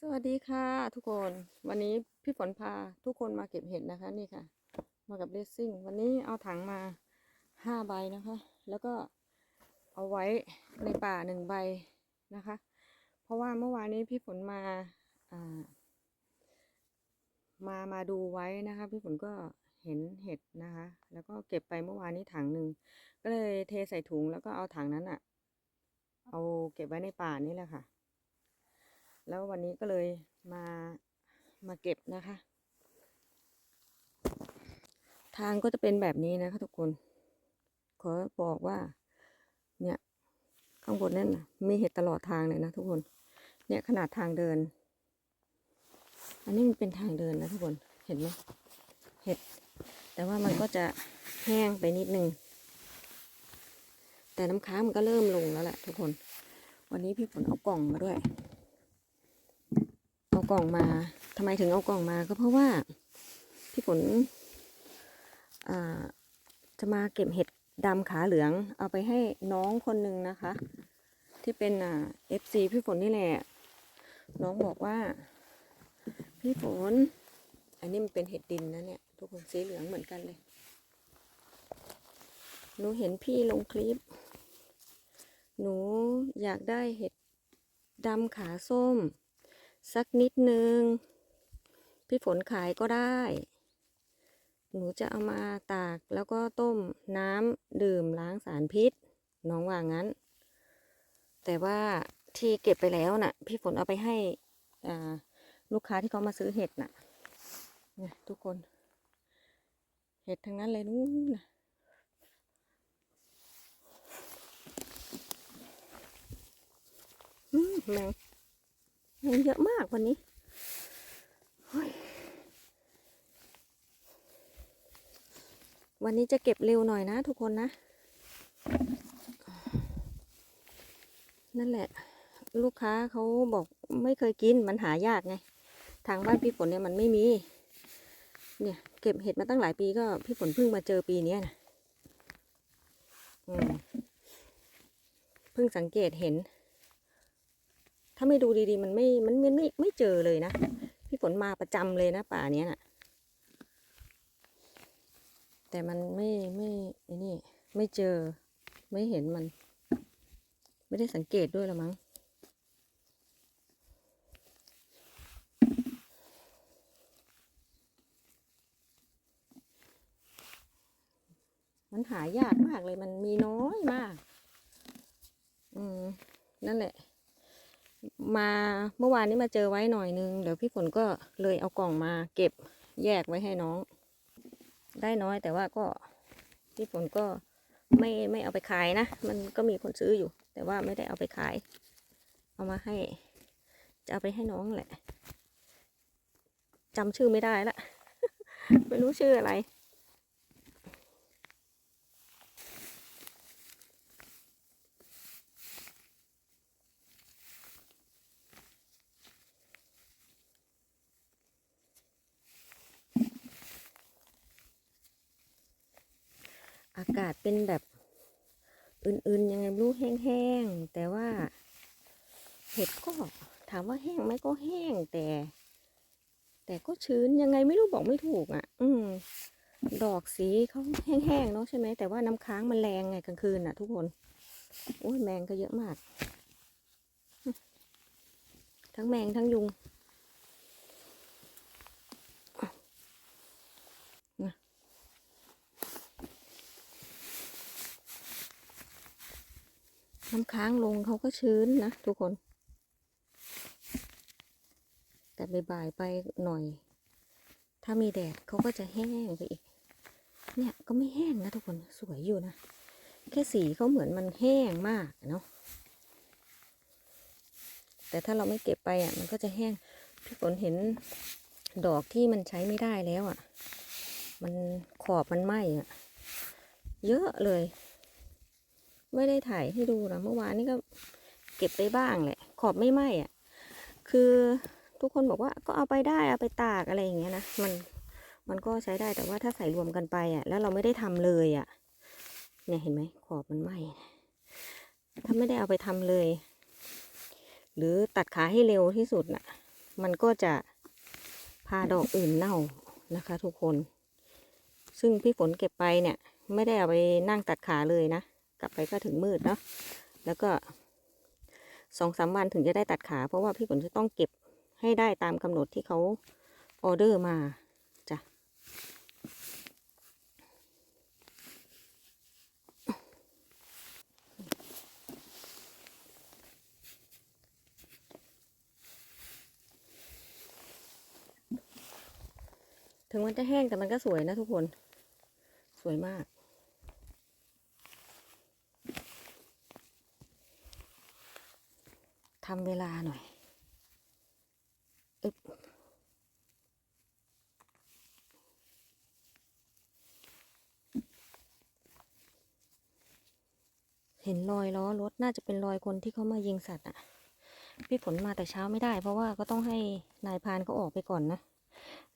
สวัสดีค่ะทุกคนวันนี้พี่ฝนพาทุกคนมาเก็บเห็ดนะคะนี่ค่ะ มากับเลสซิ่งวันนี้เอาถังมาห้าใบนะคะ แล้วก็เอาไว้ในป่าหนึ่งใบนะคะ เพราะว่าเมื่อวานนี้พี่ฝนมาอ่ามามาดูไว้นะคะ พี่ฝนก็เห็นเห็ดนะคะ แล้วก็เก็บไปเมื่อวานนี้ถังหนึ่งก็เลยเทใส่ถุงแล้วก็เอาถังนั้นอะเอาเก็บไว้ในป่านี่แหละค่ะ แล้ววันนี้ก็เลยมามาเก็บนะคะ ทางก็จะเป็นแบบนี้นะคะทุกคน ขอบอกว่า เนี่ยข้างบนนั่นนะมีเห็ดตลอดทางเลยนะทุกคน เนี่ยขนาดทางเดิน อันนี้มันเป็นทางเดินนะทุกคนเห็นไหมเห็ด แต่ว่ามันก็จะแห้งไปนิดนึง แต่น้ำค้างมันก็เริ่มลงแล้วแหละทุกคน วันนี้พี่ฝนเอากล่องมาด้วย กล่องมาทำไมถึงเอากล่องมาก็เพราะว่าพี่ฝนจะมาเก็บเห็ดดำขาเหลือง เอาไปให้น้องคนหนึ่งนะคะ ที่เป็นเอฟซีพี่ฝนนี่แหละ น้องบอกว่า พี่ฝน อันนี้มันเป็นเห็ดดินนะเนี่ย ทุกคนสีเหลืองเหมือนกันเลยหนูเห็นพี่ลงคลิป หนูอยากได้เห็ดดำขาส้ม สักนิดนึง พี่ฝนขายก็ได้ หนูจะเอามาตากแล้วก็ต้มน้ำดื่มล้างสารพิษ น้องว่างั้น แต่ว่าที่เก็บไปแล้วน่ะ พี่ฝนเอาไปให้ลูกค้าที่เขามาซื้อเห็ดน่ะเนี่ยทุกคน เห็ดทั้งนั้นเลยนู้นนะแมง เงินเยอะมากวันนี้วันนี้จะเก็บเร็วหน่อยนะทุกคนนะ นั่นแหละ ลูกค้าเขาบอกไม่เคยกินมันหายากไง ทางบ้านพี่ฝนเนี่ยมันไม่มี เนี่ยเก็บเห็ดมาตั้งหลายปีก็พี่ฝนเพิ่งมาเจอปีนี้นะเพิ่งสังเกตเห็น ถ้าไม่ดูดีๆ มันไม่ มันไม่ไม่ไม่เจอเลยนะ พี่ฝนมาประจำเลยนะป่าเนี้ยน่ะ แต่มันไม่ไม่ไอ้นี่ไม่เจอ ไม่เห็นมัน ไม่ได้สังเกตด้วยละมั้งมันหายากมากเลยมันมีน้อยมาก อืม นั่นแหละ มาเมื่อวานนี้มาเจอไว้หน่อยนึง เดี๋ยวพี่ฝนก็เลยเอากล่องมาเก็บแยกไว้ให้น้อง ได้น้อยแต่ว่าก็พี่ฝนก็ไม่ไม่เอาไปขายนะ มันก็มีคนซื้ออยู่ แต่ว่าไม่ได้เอาไปขาย เอามาให้ จะเอาไปให้น้องแหละจำชื่อไม่ได้ละ ไม่รู้ชื่ออะไร อากาศเป็นแบบอื่นๆยังไงไม่รู้แห้งๆ แต่ว่า เห็ดก็ถามว่าแห้งไหมก็แห้งแต่ แต่ก็ชื้นยังไงไม่รู้บอกไม่ถูกอะ อืม ดอกสีเขาแห้งๆเนาะใช่ไหมแต่ว่าน้ำค้างมันแรงไงกลางคืนน่ะ ทุกคนโอ้ยแมงก็เยอะมาก ทั้งแมงทั้งยุง น้ำค้างลงเขาก็ชื้นนะทุกคน แต่บ่ายไปหน่อย ถ้ามีแดดเขาก็จะแห้งไปอีก เนี่ยก็ไม่แห้งนะทุกคนสวยอยู่นะ แค่สีเขาเหมือนมันแห้งมากเนาะแต่ถ้าเราไม่เก็บไปอะมันก็จะแห้งพี่ฝนเห็นดอกที่มันใช้ไม่ได้แล้วอะ มันขอบมันไหม้อะ เยอะเลย ไม่ได้ถ่ายให้ดูนะเมื่อวานนี้ก็เก็บไปบ้างแหละ ขอบไม่ไหม้อะคือทุกคนบอกว่าก็เอาไปได้เอาไปตากอะไรอย่างเงี้ยนะมันมันก็ใช้ได้แต่ว่าถ้าใส่รวมกันไปอะ แล้วเราไม่ได้ทำเลยอะ เนี่ยเห็นไหมขอบมันไหม้ถ้าไม่ได้เอาไปทำเลย หรือตัดขาให้เร็วที่สุดน่ะ มันก็จะพาดอกอื่นเน่านะคะ ทุกคน ซึ่งพี่ฝนเก็บไปเนี่ย ไม่ได้เอาไปนั่งตัดขาเลยนะ กลับไปก็ถึงมืดเนาะแล้วก็สองสามวันถึงจะได้ตัดขา เพราะว่าพี่ฝนจะต้องเก็บให้ได้ตามกำหนดที่เขาออเดอร์มาจ้ะถึงมันจะแห้งแต่มันก็สวยนะทุกคน สวยมาก ทำเวลาหน่อยอึบเห็นรอยล้อรถน่าจะเป็นรอยคนที่เขามายิงสัตว์อะ พี่ฝนมาแต่เช้าไม่ได้ เพราะว่าก็ต้องให้นายพานเขาออกไปก่อนนะ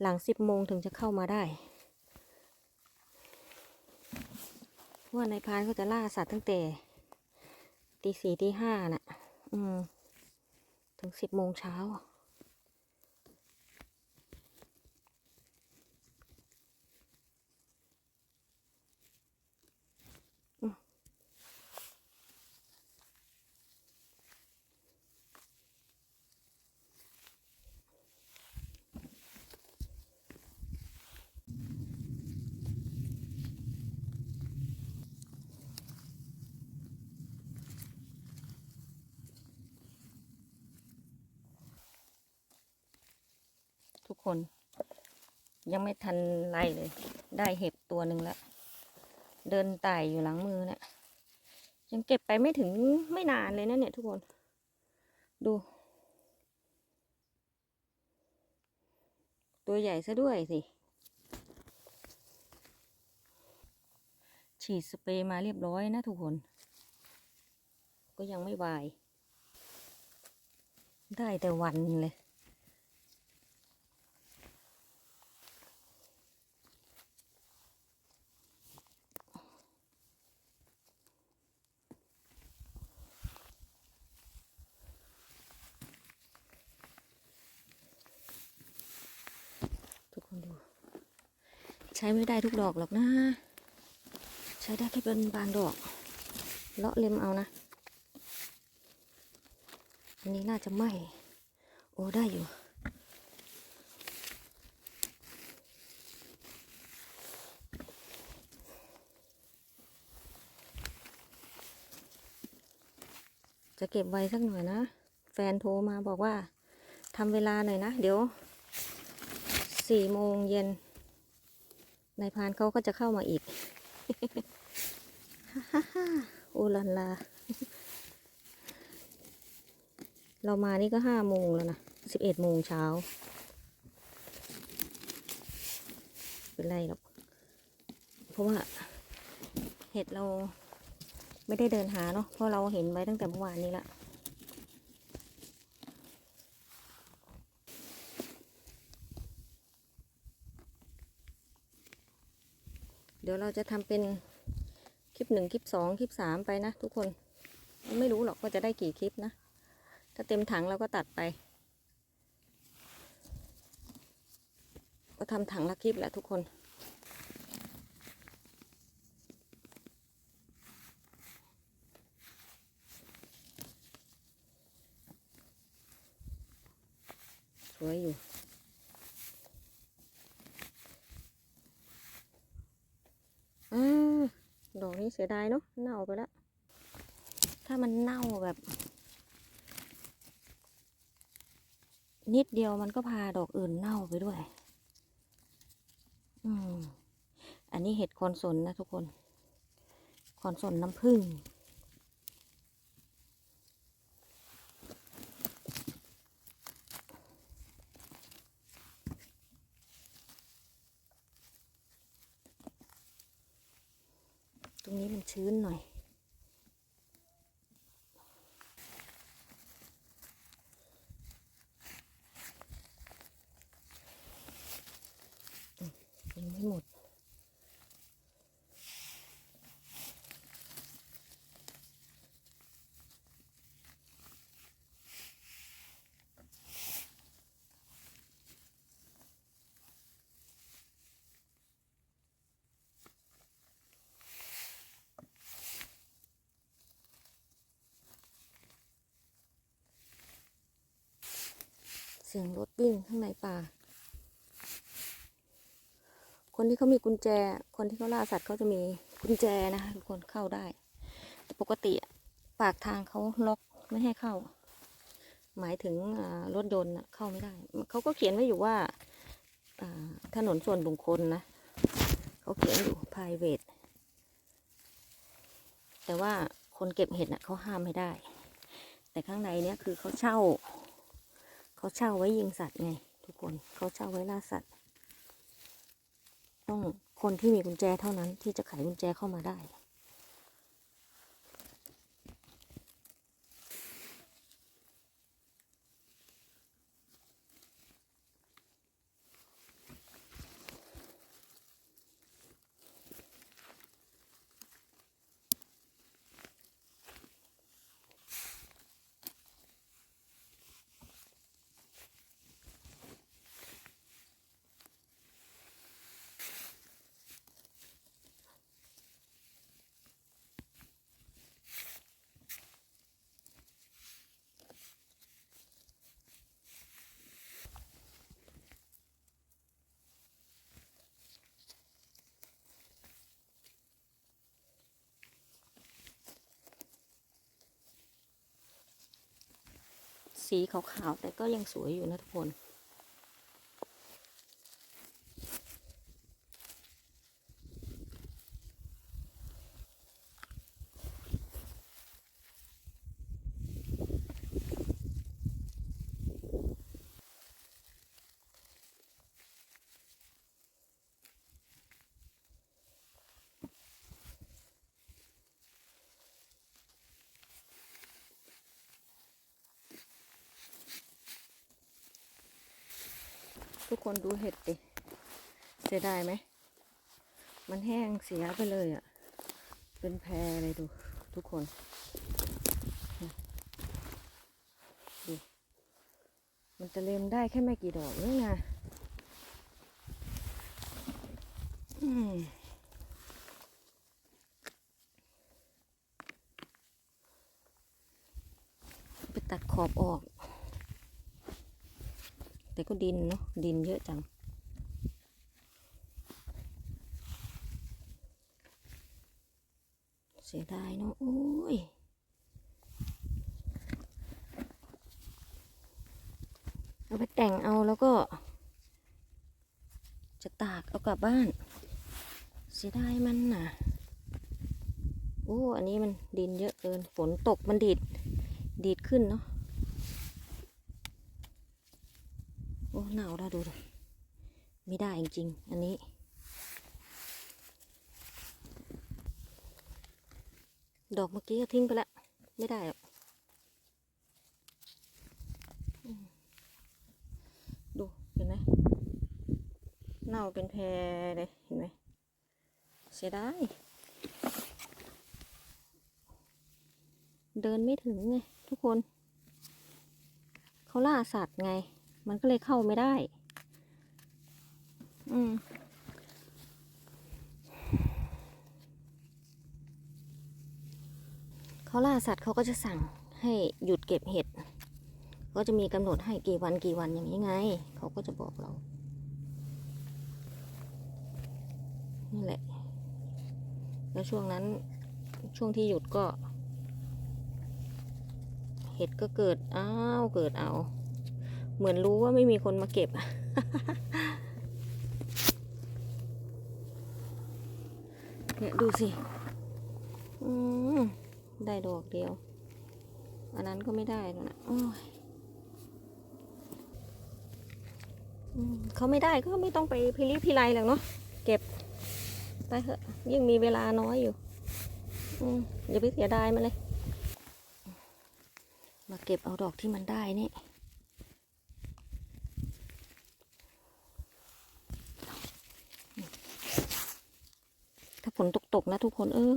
หลังสิบโมงถึงจะเข้ามาได้เพราะว่านายพานเขาจะล่าสัตว์ตั้งแต่ตีสี่ตีห้าน่ะ อืม ถึงสิบโมงเช้าอื คน ยังไม่ทันไล่เลย ได้เห็บตัวหนึ่งแล้ว เดินไต่อยู่หลังมือเนี่ยยังเก็บไปไม่ถึงไม่นานเลยนะเนี่ยทุกคน ดู ตัวใหญ่ซะด้วยสิ ฉีดสเปรย์มาเรียบร้อยนะทุกคน ก็ยังไม่วาย ได้แต่วันเลย ใช้ไม่ได้ทุกดอกหรอกนะ ใช้ได้แค่เป็นบางดอก เลาะเล็มเอานะ อันนี้น่าจะไหมโอ้ได้อยู่จะเก็บไว้สักหน่อยนะ แฟนโทรมาบอกว่าทำเวลาหน่อยนะ เดี๋ยวสี่โมงเย็น นายพานเขาก็จะเข้ามาอีกฮ่าฮ่าฮ่าโอลันลา เรามานี่ก็ห้าโมงแล้วนะสิบเอ็ดโมงเช้าเป็นไรหรอก เพราะว่าเห็ดเราไม่ได้เดินหาเนาะเพราะเราเห็นไว้ตั้งแต่เมื่อวานนี้ละ ดี๋ยวเราจะทำเป็นคลิปหนึ่งคลิปสองคลิปสามไปนะทุกคนไม่รู้หรอกว่าจะได้กี่คลิปนะ ถ้าเต็มถังเราก็ตัดไป ก็ทำถังละคลิปแหละทุกคนสวยอยู่ อาดอกนี้เสียดายเนาะเน่าไปแล้วถ้ามันเน่าแบบ นิดเดียวมันก็พาดอกอื่นเน่าไปด้วย อืมอันนี้เห็ดคอนสนนะทุกคน คอนสนน้ำผึ้ง รงนี้มันชื้นหน่อยยังไม่หมด อ เสียงรถวิ่งข้างในป่า คนที่เขามีกุญแจ คนที่เขาล่าสัตว์เขาจะมีกุญแจนะคะทุกคนเข้าได้ แต่ปกติปากทางเขาล็อกไม่ให้เข้า หมายถึงรถยนต์เข้าไม่ได้ เขาก็เขียนไว้อยู่ว่าถนนส่วนบุคคลนะ เขาเขียนอยู่ private แต่ว่าคนเก็บเห็ดน่ะเขาห้ามไม่ได้ แต่ข้างในเนี้ยคือเขาเช่า เขาเช่าไว้ยิงสัตว์ไง ทุกคนเขาเช่าไว้ล่าสัตว์ ต้องคนที่มีกุญแจเท่านั้นที่จะไขกุญแจเข้ามาได้ สีขาวๆแต่ก็ยังสวยอยู่นะทุกคน ทุกคนดูเห็ดดิเสียดายไหม มันแห้งเสียไปเลยอะ่ะ เป็นแพรเลยดู ทุกคน ดู มันจะเล็มได้แค่ไม่กี่ดอกนี่นะอืมไปตัดขอบออก แต่ก็ดินเนาะดินเยอะจัง เสียดายเนาะโอ้ยเอาไปแต่งเอาแล้วก็ จะตากเอากลับบ้าน เสียดายมันน่ะโอ้ อันนี้มันดินเยอะเกิน ฝนตกมันดีด ดีดขึ้นเนาะ โอ้หนาวแล้วดูดไม่ได้จริงๆอันนี้ ดอกเมื่อกี้ก็ทิ้งไปแล้วไม่ได้หรอกดูเห็นไหมเน่าเป็นแพรเลยเห็นไหมเสียดายเดินไม่ถึงไงทุกคน เขาล่าสัตว์ไง มันก็เลยเข้าไม่ได้ อืมเขาล่าสัตว์เขาก็จะสั่งให้หยุดเก็บเห็ด ก็จะมีกำหนดให้กี่วันกี่วันอย่างนี้ไง เขาก็จะบอกเรานี่แหละ แล้วช่วงนั้นช่วงที่หยุดก็ เห็ดก็เกิด อ้าว เกิดเอา เหมือนรู้ว่าไม่มีคนมาเก็บ เนี่ยดูสิ อืมได้ดอกเดียว อันนั้นก็ไม่ได้แล้วนะโอ้ยเขาไม่ได้ก็ไม่ต้องไปพิริพิไรหรอกเนาะเก็บ ไปเถอะยิ่งมีเวลาน้อยอยู่อืมอย่าไปเสียดายมันเลย มาเก็บเอาดอกที่มันได้นี่ ฝนตกๆนะทุกคน เอ้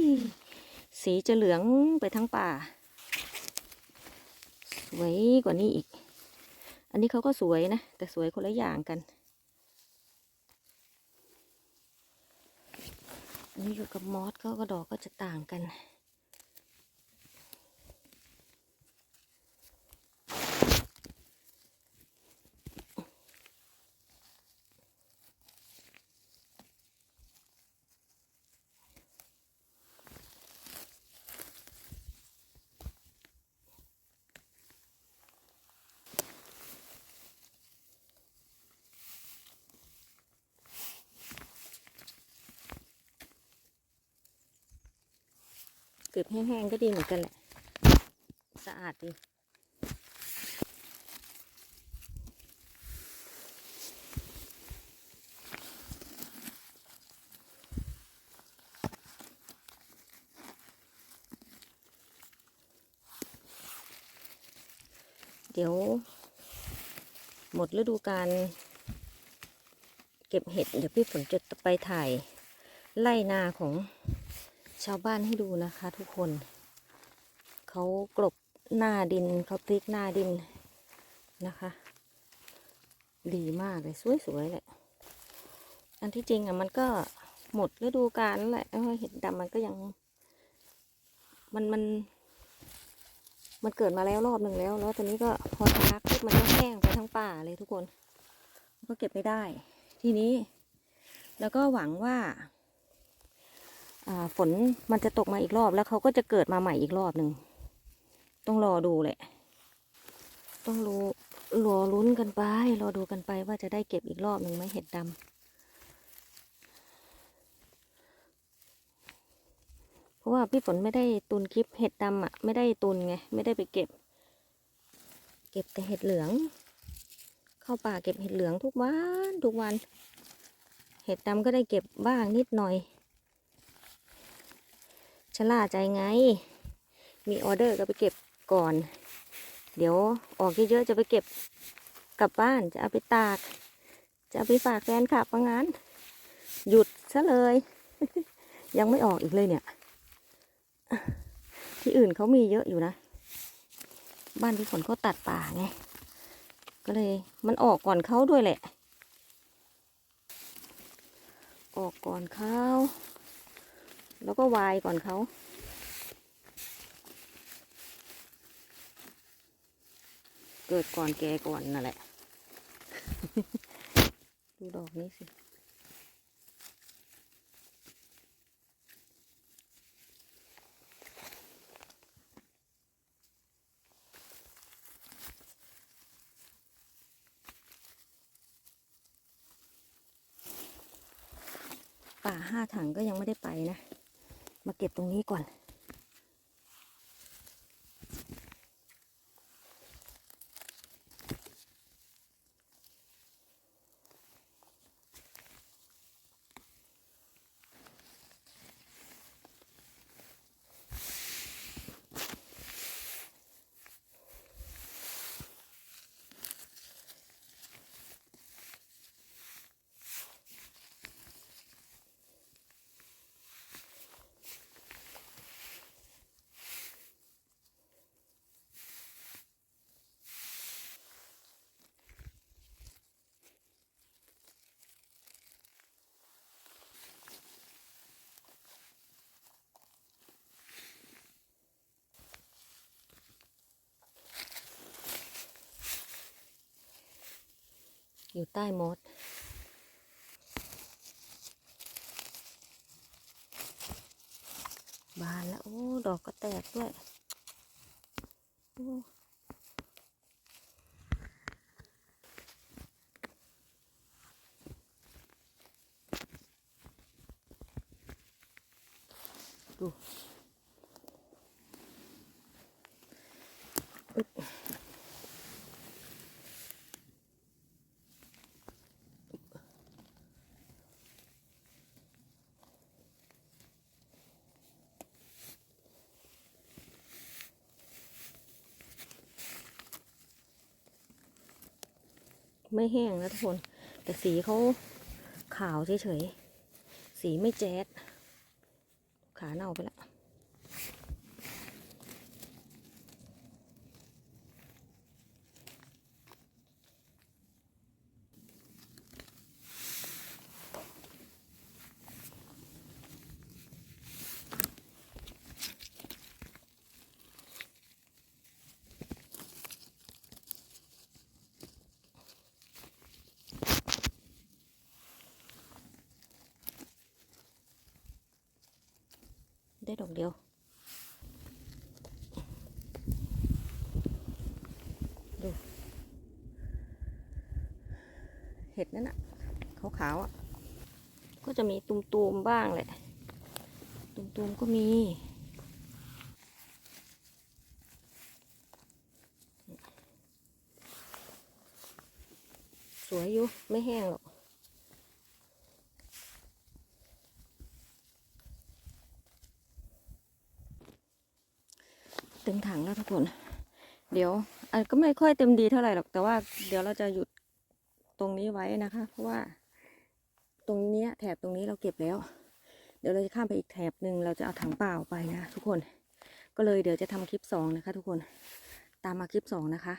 ย สีจะเหลืองไปทั้งป่า สวยกว่านี้อีก อันนี้เขาก็สวยนะ แต่สวยคนละอย่างกัน อันนี้อยู่กับมอสเขาก็ดอกก็จะต่างกัน เก็บแห้งๆก็ดีเหมือนกันแหละ สะอาดดี เดี๋ยว หมดฤดูกาลเก็บเห็ด เดี๋ยวพี่ฝนจะไปถ่ายไล่นาของ ชาวบ้านให้ดูนะคะทุกคน เขากลบหน้าดินเขาพลิกหน้าดินนะคะ ดีมากเลยสวยๆเลยอันที่จริงอะมันก็หมดฤดูกาลแล้วแหละเห็ดดำมันก็ยัง มันมัน มันเกิดมาแล้วรอบหนึ่งแล้ว แล้วตอนนี้ก็พอทะลักปุ๊บมันก็แห้งไปทั้งป่าเลยทุกคน ก็เก็บไม่ได้ ทีนี้ แล้วก็หวังว่า ฝนมันจะตกมาอีกรอบแล้วเขาก็จะเกิดมาใหม่อีกรอบหนึ่ง ต้องรอดูแหละ ต้องรู้รอลุ้นกันไป รอดูกันไปว่าจะได้เก็บอีกรอบหนึ่งไหมเห็ดดำ เพราะว่าพี่ฝนไม่ได้ตุนคลิปเห็ดดำอะ ไม่ได้ตุนไง ไม่ได้ไปเก็บ เก็บแต่เห็ดเหลือง เข้าป่าเก็บเห็ดเหลืองทุกวันทุกวัน เห็ดดำก็ได้เก็บบ้างนิดหน่อย ล่าใจไง มีออเดอร์ก็ไปเก็บก่อน เดี๋ยวออกเยอะๆจะไปเก็บกลับบ้านจะเอาไปตาก จะเอาไปฝากแฟนคลับว่างั้น หยุดซะเลย ยังไม่ออกอีกเลยเนี่ย ที่อื่นเขามีเยอะอยู่นะ บ้านที่ฝนเขาตัดป่าไง ก็เลยมันออกก่อนเขาด้วยแหละ ออกก่อนเขา แล้วก็วายก่อนเขาเกิดก่อนแกก่อนนั่นแหละ ดูดอกนี้สิป่าห้าถังก็ยังไม่ได้ไปนะ มาเก็บตรงนี้ก่อน อยู่ใต้มด บานแล้ว โอ้ ดอกก็แตกด้วยโอ้ดู ไม่แห้งนะทุกคน แต่สีเขาขาวเฉยๆ สีไม่แจ๊ด ได้ดอกเดียว ดู เห็ดนั่นอะขาวๆอะก็จะมีตุ่มๆบ้างแหละ ตุ่มๆก็มีสวยอยู่ไม่แห้งหรอก ต็มถังแล้วทุกคน เดี๋ยวอันก็ไม่ค่อยเต็มดีเท่าไหร่หรอกแต่ว่าเดี๋ยวเราจะหยุดตรงนี้ไว้นะคะ เพราะว่า ตรงนี้แถบตรงนี้เราเก็บแล้ว เดี๋ยวเราจะข้ามไปอีกแถบหนึ่งเราจะเอาถังเปล่าไปนะทุกคน ก็เลยเดี๋ยวจะทำคลิปสองนะคะ ทุกคน ตามมาคลิปสองนะคะ